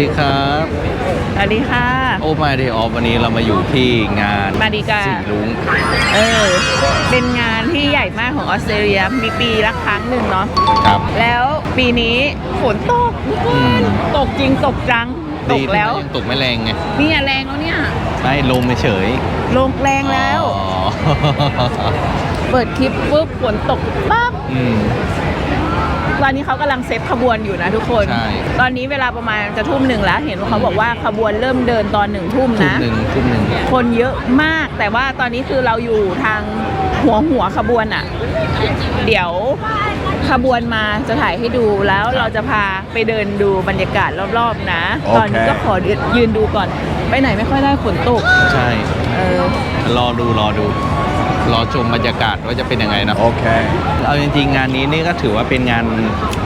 วัสดีครับ สวัสดีค่ะ โอ้มาเดออฟวันนี้เรามาอยู่ที่งานมาดีกา สีลุงเออ เป็นงานที่ใหญ่มากของออสเตรเลีย มีปีละครั้งหนึ่งเนาะ ครับ แล้วปีนี้ฝนตกทุกคอืมนตกจริงตกจัง ตดีกนะแล้วยังตกไม่แรงไงเนี่ยแรงแล้วเนี่ย ไม่ลมเฉยลงแรงแล้ว อ๋อ เปิดคลิปปุ๊บฝนตกปั๊บ อืม ตอนนี้เขากำลังเซฟขบวนอยู่นะทุกคน ใช่ ตอนนี้เวลาประมาณจะทุ่มหนึ่งแล้ว เห็นว่าเขาบอกว่าขบวนเริ่มเดินตอนหนึ่งทุ่มทุ่มนะ หนึ่งทุ่มหนึ่ง คนเยอะมาก แต่ว่าตอนนี้คือเราอยู่ทางหัวหัวขบวนอะ่ะ เดี๋ยวขบวนมาจะถ่ายให้ดูแล้วเราจะพาไปเดินดูบรรยากาศรอบๆนะตอนนี้ก็ขอยืนดูก่อน ไปไหนไม่ค่อยได้ฝนตก ใช่ เออ รอดูรอดู รอชมบรรยากาศว่าจะเป็นยังไงนะ Okay. เอาจริงๆ งานนี้นี่ก็ถือว่าเป็นงาน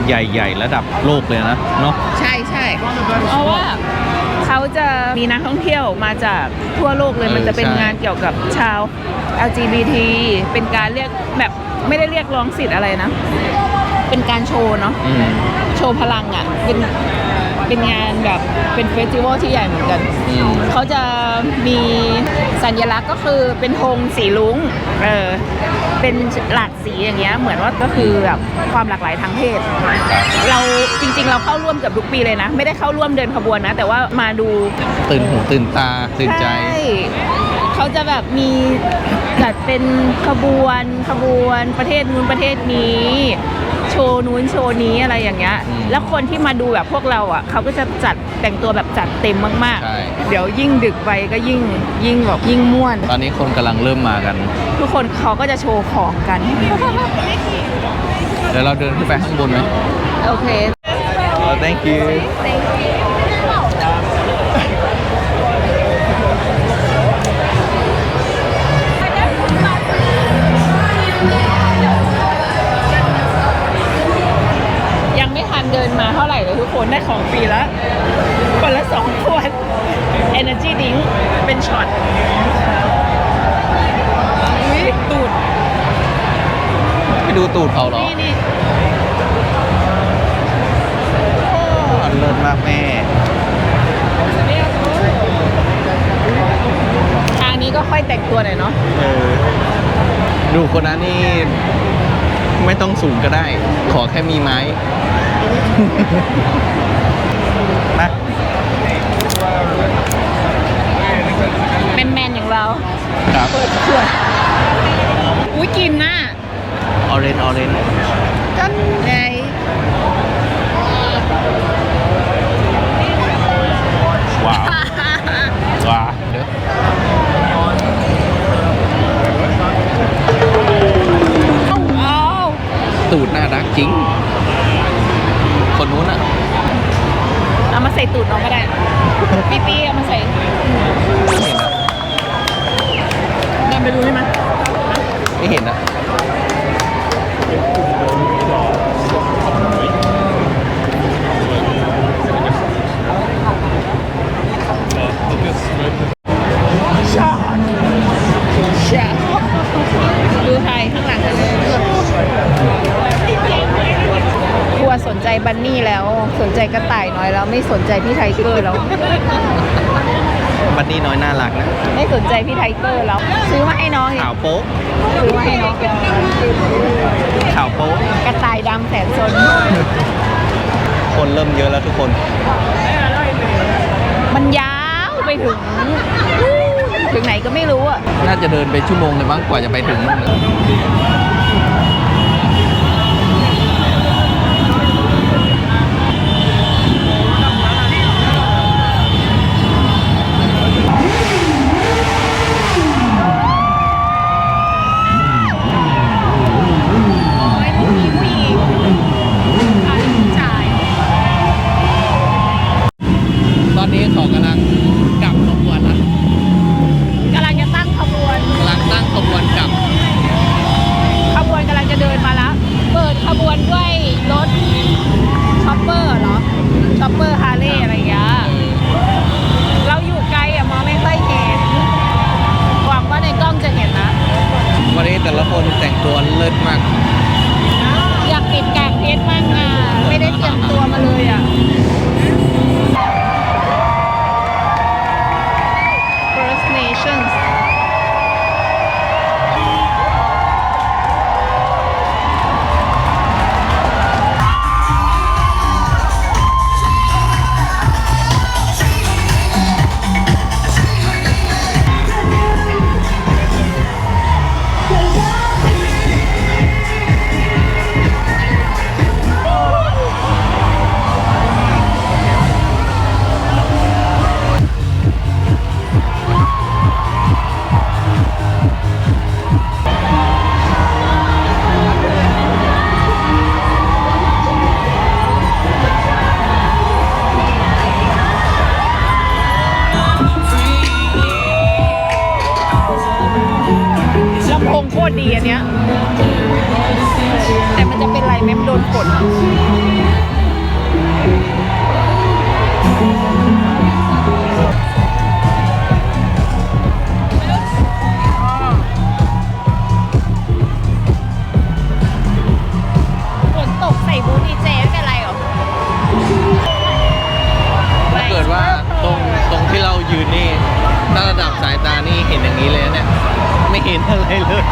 ใหญ่ๆ ระดับโลกเลยนะเนาะ ใช่ใช่เพราะว่าเขาจะมีนักท่องเที่ยวมาจากทั่วโลกเลยเออมันจะเป็นใช่ งานเกี่ยวกับชาว LGBT เป็นการเรียกแบบไม่ได้เรียกร้องสิทธิ์อะไรนะ เป็นการโชว์เนาะอืม โชว์พลังอะ่ะเป็นเป็นงานแบบเป็นเฟสติวัลที่ใหญ่เหมือนกัน อืม เขาจะมี สัญลักษณ์ก็คือเป็นธงสีลุ้งเออเป็นหลากสีอย่างเงี้ยเหมือนว่าก็คือแบบความหลากหลายทางเพศ เราจริง ๆ เราเข้าร่วมเกับทุกปีเลยนะ ไม่ได้เข้าร่วมเดินขบวนนะ แต่ว่ามาดูตื่นหูตื่นตาตื่นใจช่เขาจะแบบมีจัดเป็นขบวนขบวนประเทศนู้นประเทศนี้ โชว์นู้นโชว์นี้อะไรอย่างเงี้ย อืมแล้วคนที่มาดูแบบพวกเราอะเขาก็จะจัดแต่งตัวแบบจัดเต็มมากใช่ ๆ เดี๋ยวยิ่งดึกไปก็ยิ่งยิ่งแบบยิ่งม่วน ตอนนี้คนกำลังเริ่มมากัน ทุกคนเขาก็จะโชว์ของกัน เดี๋ยวเราเดินขึ้นไปข้างบนไหมโอเค Oh, thank you ยัง ไม่ทันเดินมาเท่าไหร่เลยทุกคนได้ของฟรีแล้วคนละสองขวด Energy Drink เป็นช็อตอุ๊ยตูด ไปดูตูดเขาเหรอนี่นี่อ๋อเลิศมากแม่ ทางนี้ก็ค่อยแต่งตัวหน่อยเนาะเออ ดูคนนั้นนี่ ไม่ต้องสูงก็ได้ ขอแค่มีไม้ มาแมนๆอย่างเราครับเปิดขวดอุ้ยกินน่ะออเรนออเรนกันไงว้าวว้าวเด้ออ้ นนี่แล้วสนใจกระต่ายน้อยแล้วไม่สนใจพี่ไทเกอร์แล้ว บันนี่น้อยน่ารักนะไม่สนใจพี่ไทเกอร์แล้ว ซื้อมาให้น้องอีกข่าวโป๊ะซื้อมาให้น้องข่าวโป๊ะกระต่ายดำแสนสนคนเริ่มเยอะแล้วทุกคน มันยาวไปถึง ถึงไหนก็ไม่รู้อะ น่าจะเดินไปชั่วโมงเลยบ้างกว่าจะไปถึงนู่นน่ะ ดีอันเนี้ย แต่มันจะเป็นไรแม้มโดนกดตรงที่เรายืนนี่ ถ้าระดับสายตานี่เห็นอย่างนี้เลยเนี่ย ไม่เห็นอะไรเลย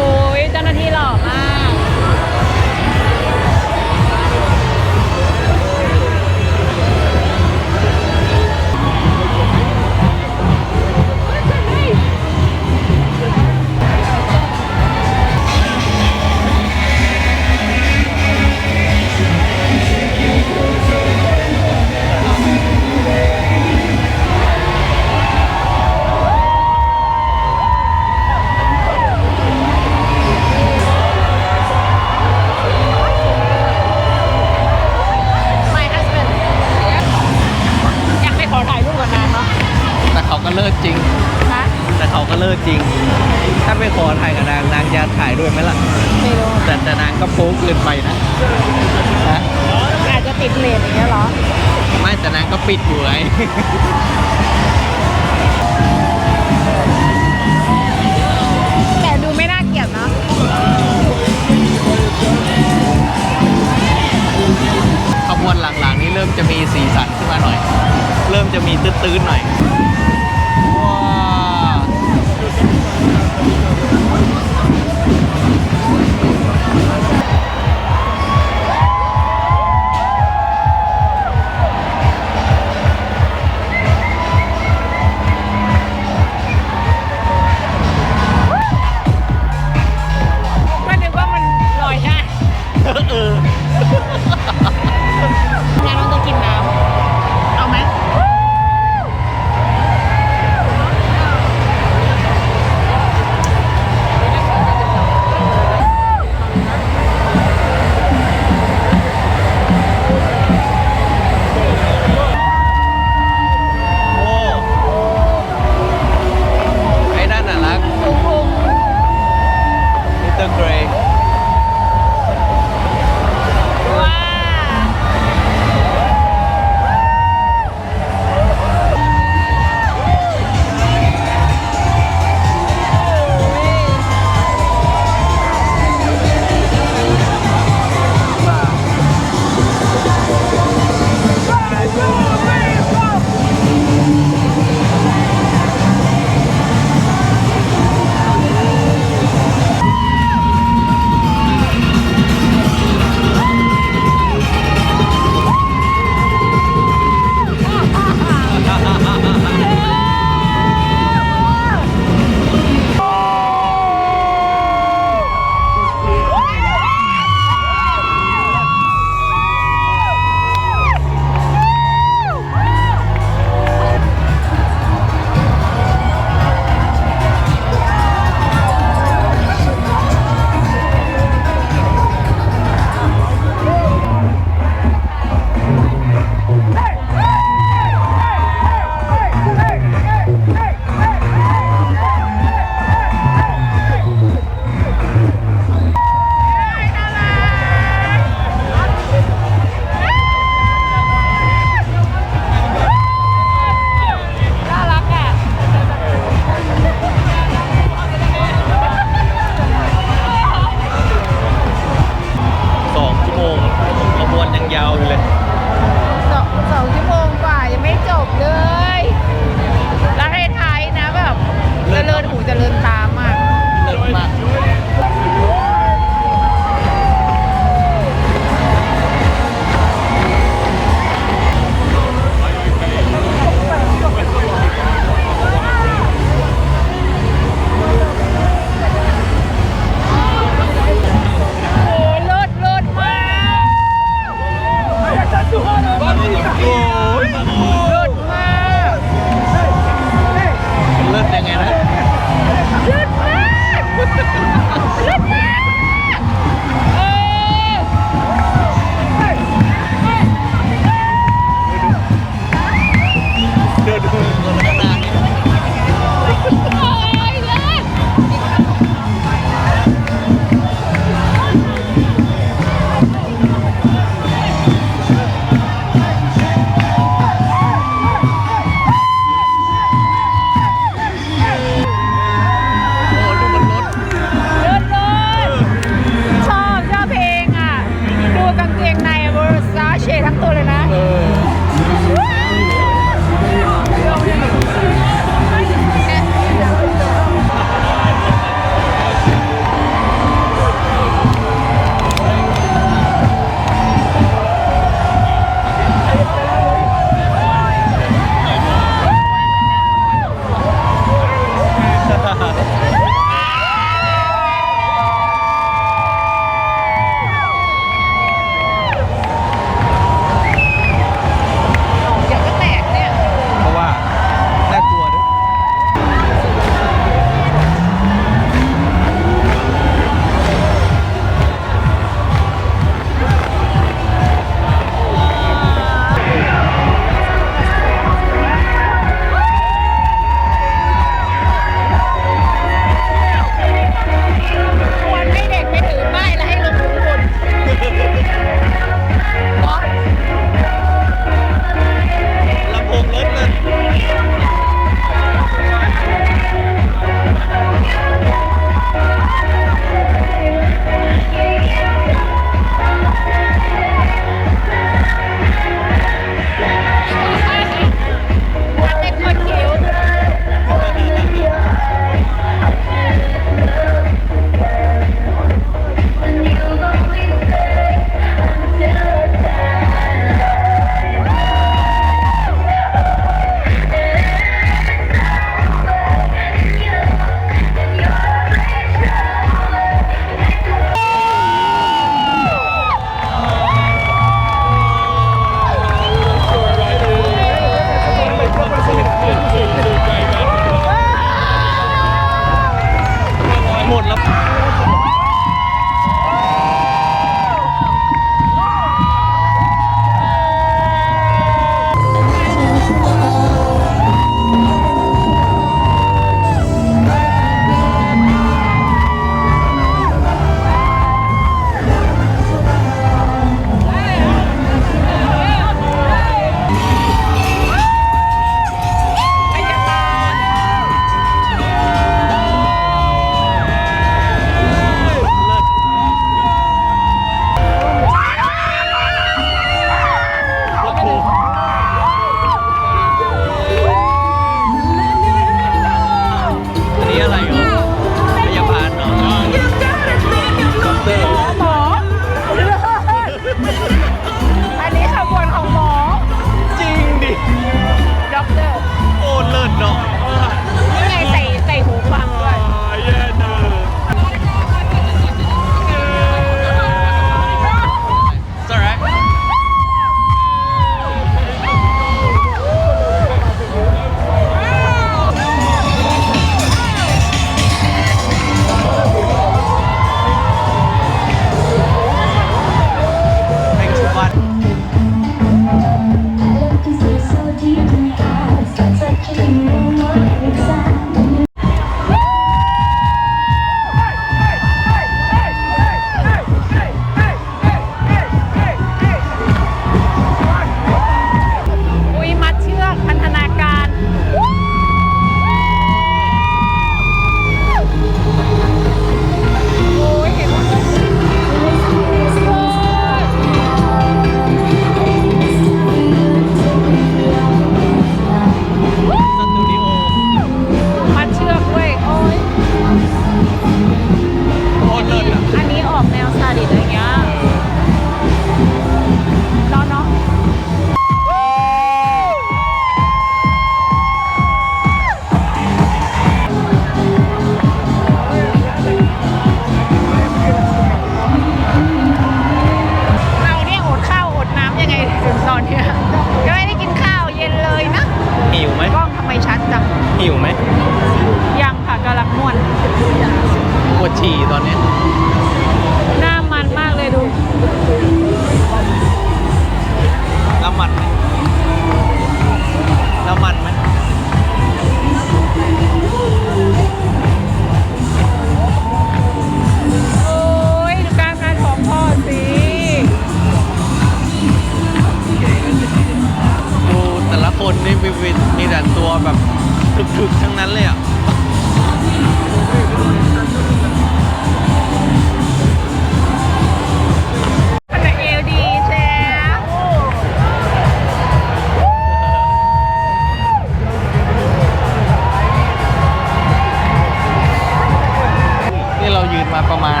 ายืนมาประมาณ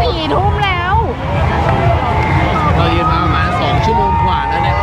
สี่ทุ่มแล้ว เรายืนมาประมาณสองชั่วโมงกว่าแล้วเนี่ย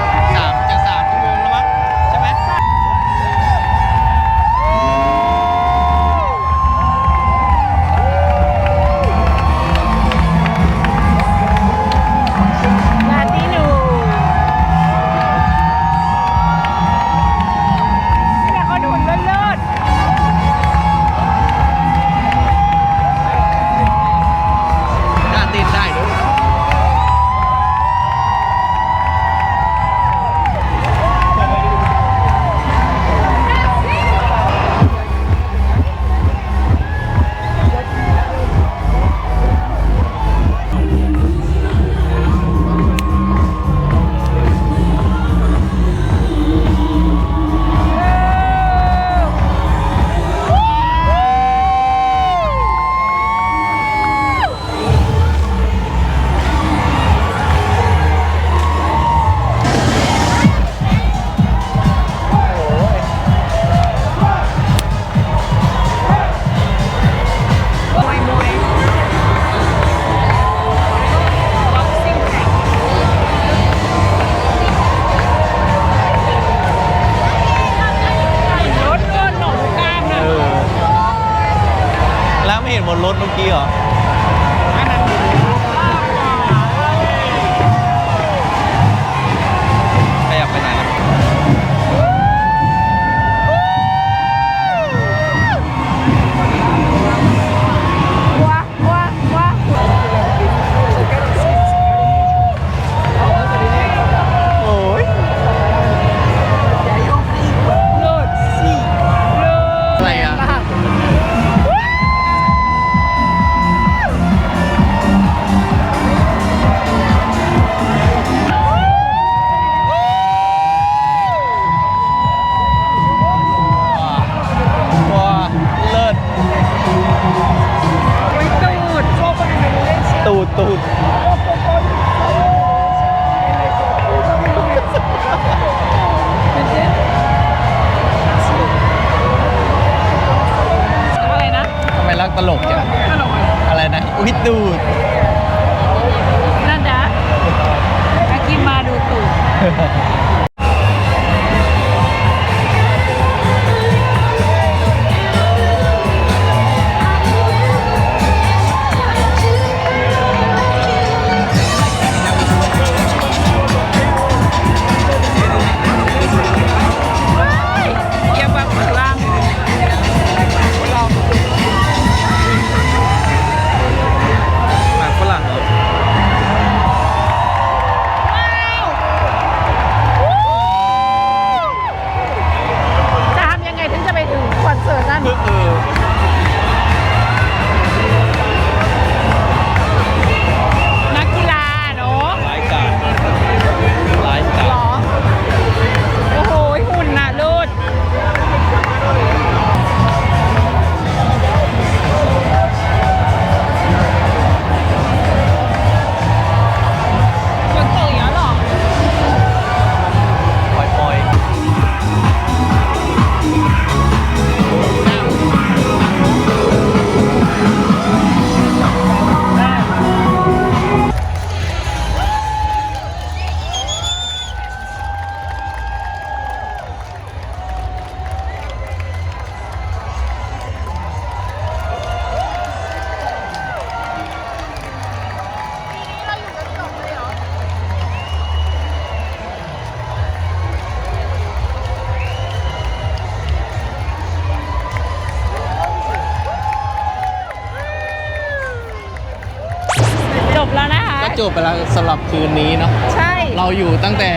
จบไปแล้วสำหรับคืนนี้เนาะใช่เราอยู่ตั้งแต่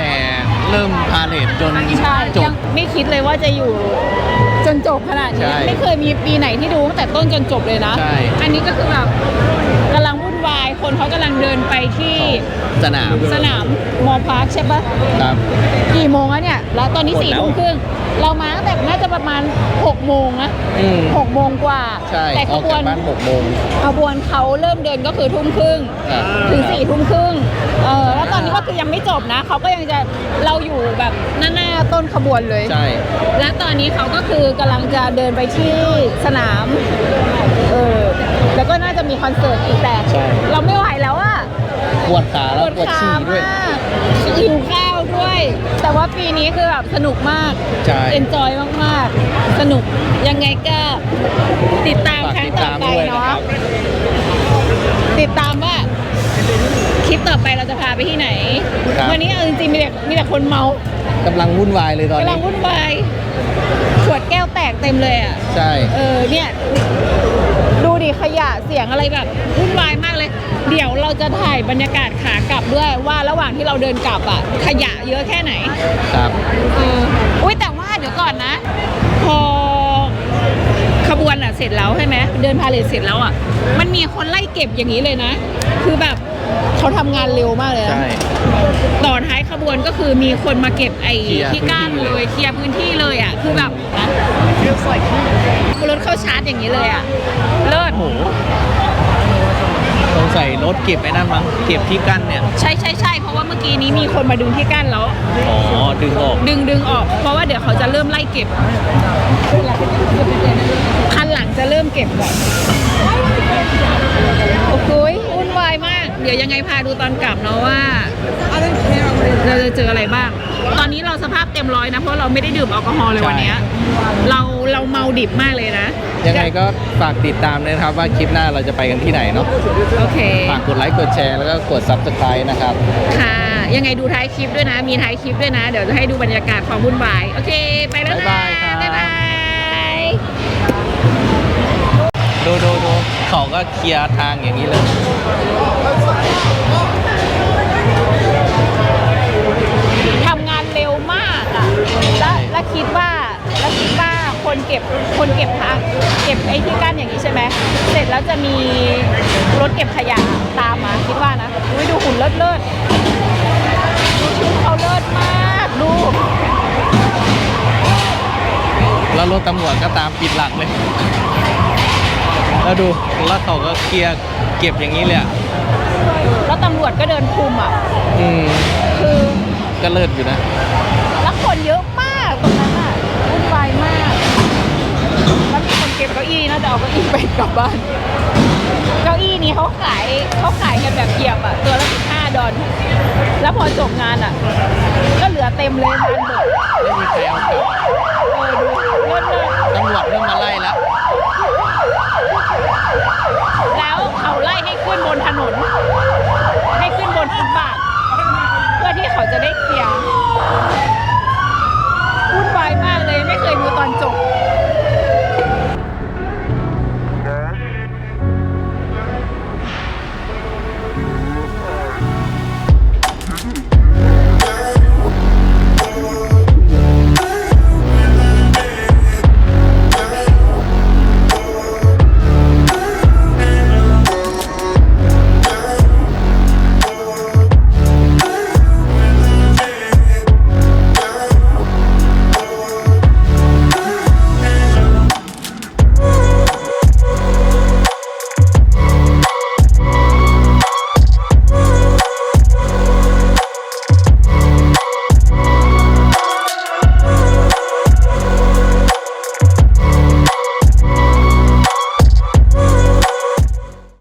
เริ่มพาเลทจนใช่จยับ งไม่คิดเลยว่าจะอยู่จนจบขนาดนี้ใช่ไม่เคยมีปีไหนที่ดูตั้งแต่ต้นจนจบเลยนะ ใช่ อันนี้ก็คือแบบกำลัง วุ่นวาย คนเขากำลังเดินไปที่สนาม สนามมอพาร์คใช่ปะครับ กี่โมงแล้วเนี่ย แล้วตอนนี้หมดสี่แล้วทุ่มครึ่งเรามาตั้งแต่น่าจะประมาณ6โมงนะอืม หกโมงกว่า ใช่ แต่อขอกบวจานกบ้านหกโมงขบวนเขาเริ่มเดินก็คือทุ่มครึ่ง ครับถึงสี่ทุ่มครึ่งเออแล้วตอนนี้ก็คือยังไม่จบนะ เขาก็ยังจะเราอยู่แบบหน้าหน้าต้นขบวนเลย ใช่ และตอนนี้เขาก็คือกำลังจะเดินไปที่สนาม เออ แล้วก็น่าจะมีคอนเสิร์ตอีกแต่ใช่ เราไม่ไหวแล้วอะปวดขาแล้วปวดขาฉี่ด้วย มากหิวข้าวด้วย แต่ว่าปีนี้คือแบบสนุกมาก ใช่ เอนจอยมาก ๆ สนุก ยังไงก็ติดตามฝากครั้ติงดต่อตามไปด้วยนะเนาะครับติดตามว่าคลิปต่อไปเราจะพาไปที่ไหน ครับ วันนี้เอาจริงๆมีแต่มีแต่คนเมากำลังวุ่นวายเลยตอนกำลันี้ งวุ่นวาย ขวดแก้วแตกเต็มเลยอะ ใช่ เออเนี่ย ดูดิขยะเสียงอะไรแบบวุ่นวายมากเลย เดี๋ยวเราจะถ่ายบรรยากาศขากลับด้วยว่าระหว่างที่เราเดินกลับอะ ขยะเยอะแค่ไหนครับเอออุ้ยแต่ว่าเดี๋ยวก่อนนะ พอขบวนอะเสร็จแล้วใช่ไหมเดินพาเลทเสร็จแล้วอะ มันมีคนไล่เก็บอย่างนี้เลยนะ คือแบบ เขาทำงานเร็วมากเลยนะ ใช่ ต่อท้ายขบวนก็คือมีคนมาเก็บไอ้เคลียร์ที่ก้านพื้นที่เลเลยย เคลียร์พื้นที่เลยอะ คือแบบรถเข้าชาร์จอย่างนี้เลยอะ เลิศ โอ้โหสงสัยรถเก็บไอ้นั่นมั้งเก็บที่กั้นเนี่ย ใช่ใช่ใช่เพราะว่าเมื่อกี้นี้มีคนมาดึงที่ก้านแล้ว อ๋อ ดึงออกดึงดึงออก เพราะว่าเดี๋ยวเขาจะเริ่มไล่เก็บ คันหลังจะเริ่มเก็บก่อนโอ้โหยวุ่นวาย มาก เดี๋ยวยังไงพาดูตอนกลับเนาะว่าเราจะเจออะไรบ้าง ตอนนี้เราสภาพเต็มร้อยนะ เพราะเราไม่ได้ดื่มแอลกอฮอล์เลยวันเนี้ยเราเราเมาดิบมากเลยนะ ยังไงก็ฝากติดตามด้วยนะครับว่าคลิปหน้าเราจะไปกันที่ไหนเนาะ โอเค ฝากกดไลค์กดแชร์แล้วก็กด subscribe นะครับ ค่ะ ยังไงดูท้ายคลิปด้วยนะ มีท้ายคลิปด้วยนะ เดี๋ยวจะให้ดูบรรยากาศความวุ่นวาย โอเค ไปแล้วนะ บ๊ายบายครับบ๊ายบายดูดูดู เขาก็เคลียร์ทางอย่างนี้เลยทำงานเร็วมากอะแล้วแล้วคิดว่าแล้วคิดว่าคนเก็บคนเก็บทางเก็บไอ้ที่กั้นอย่างนี้ใช่ไหมเสร็จแล้วจะมีรถเก็บขยะตามมาคิดว่านะอุ้ยดูหุ่นเลิศเลิศดูชุดเขาเลิศมากดูแล้วรถตำรวจก็ตามปิดหลังเลย แล้วดูแล้วเขาก็เคลียร์เก็บอย่างนี้เลยอะำรวจก็เดินคุมอะ อืมคือก็เลิศอยู่นะแล้วคนเยอะมากตรงนั้นอะวุ่นวายมาก แล้วมีคนเก็บเก้าอี้น่าจะเอาเก้าอี้ไปกลับบ้าน เก้าอี้นี้เขาขายเขาขายกันแบบเหยียบอะ ตัวละสิบห้าดอลแล้วพอจบงานอะ ก็เหลือเต็มเลยงานหมด ไม่มีใครเอากลับ ตำรวจเริ่มมาไล่แล้ว แล้วเขาไล่ให้ขึ้นบนถนน ให้ขึ้นบนฟุตบาท เพื่อที่เขาจะได้เคลียร์